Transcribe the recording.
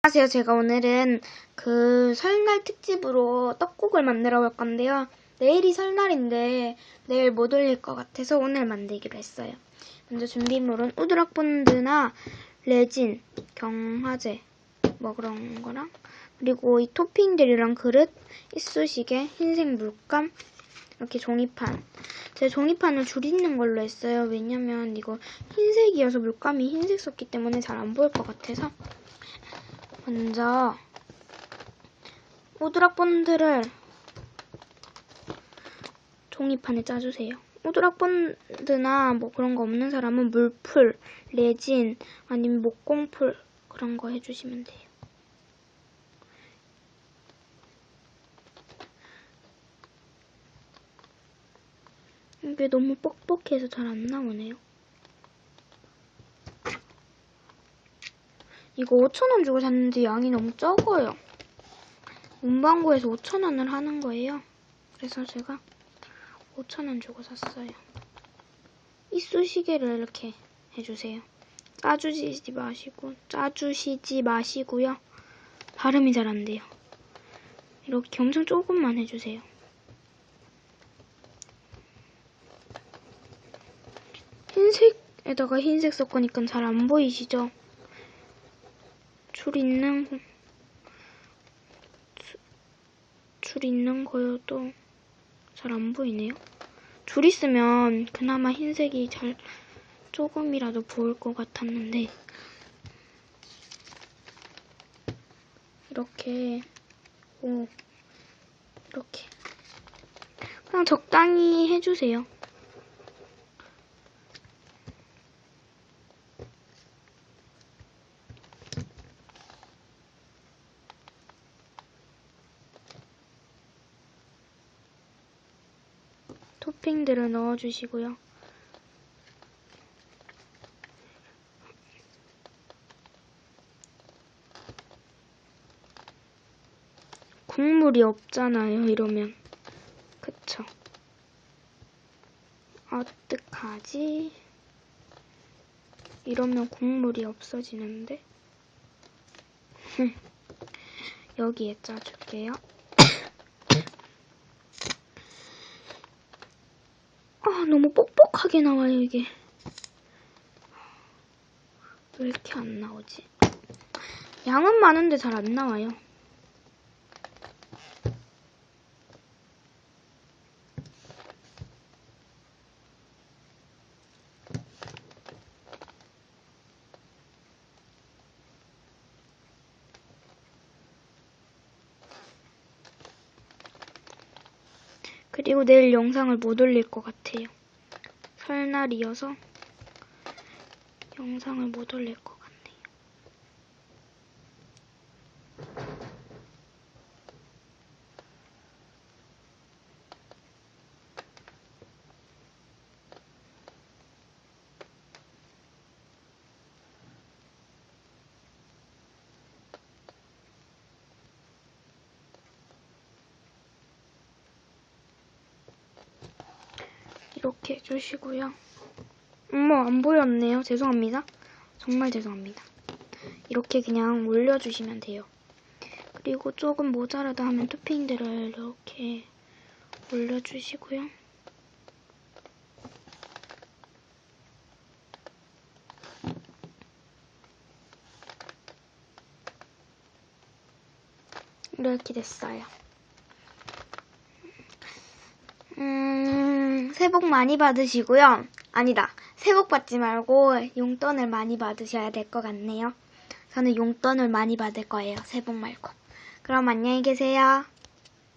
안녕하세요. 제가 오늘은 그 설날 특집으로 떡국을 만들어 볼 건데요. 내일이 설날인데 내일 못 올릴 것 같아서 오늘 만들기로 했어요. 먼저 준비물은 우드락 본드나 레진, 경화제 뭐 그런 거랑 그리고 이 토핑들이랑 그릇, 이쑤시개, 흰색 물감, 이렇게 종이판. 제가 종이판을 줄이는 걸로 했어요. 왜냐면 이거 흰색이어서 물감이 흰색 썼기 때문에 잘 안 보일 것 같아서 먼저 오드락 본드를 종이판에 짜주세요. 오드락 본드나 뭐 그런 거 없는 사람은 물풀, 레진 아니면 목공풀 그런 거 해주시면 돼요. 이게 너무 뻑뻑해서 잘 안 나오네요. 이거 5,000원 주고 샀는데 양이 너무 적어요. 문방구에서 5,000원을 하는 거예요. 그래서 제가 5,000원 주고 샀어요. 이쑤시개를 이렇게 해주세요. 짜주시지 마시고, 짜주시지 마시고요. 발음이 잘 안 돼요. 이렇게 엄청 조금만 해주세요. 흰색에다가 흰색 섞으니까 잘 안 보이시죠? 줄 있는 줄, 줄 있는 거여도 잘 안 보이네요. 줄 있으면 그나마 흰색이 잘 조금이라도 보일 것 같았는데 이렇게 오 이렇게 그냥 적당히 해주세요. 토핑들을 넣어주시고요. 국물이 없잖아요, 이러면. 그쵸? 어떡하지? 이러면 국물이 없어지는데? 여기에 짜줄게요. 아, 너무 뻑뻑하게 나와요, 이게. 왜 이렇게 안 나오지? 양은 많은데 잘 안 나와요. 그리고 내일 영상을 못 올릴 것 같아요. 설날이어서 영상을 못 올릴 것 같네요. 이렇게 해주시고요. 어머, 안 보였네요. 죄송합니다. 정말 죄송합니다. 이렇게 그냥 올려주시면 돼요. 그리고 조금 모자라다 하면 토핑들을 이렇게 올려주시고요. 이렇게 됐어요. 음, 새해 복 많이 받으시고요. 아니다. 새해 복 받지 말고 용돈을 많이 받으셔야 될 것 같네요. 저는 용돈을 많이 받을 거예요. 새해 복 말고. 그럼 안녕히 계세요.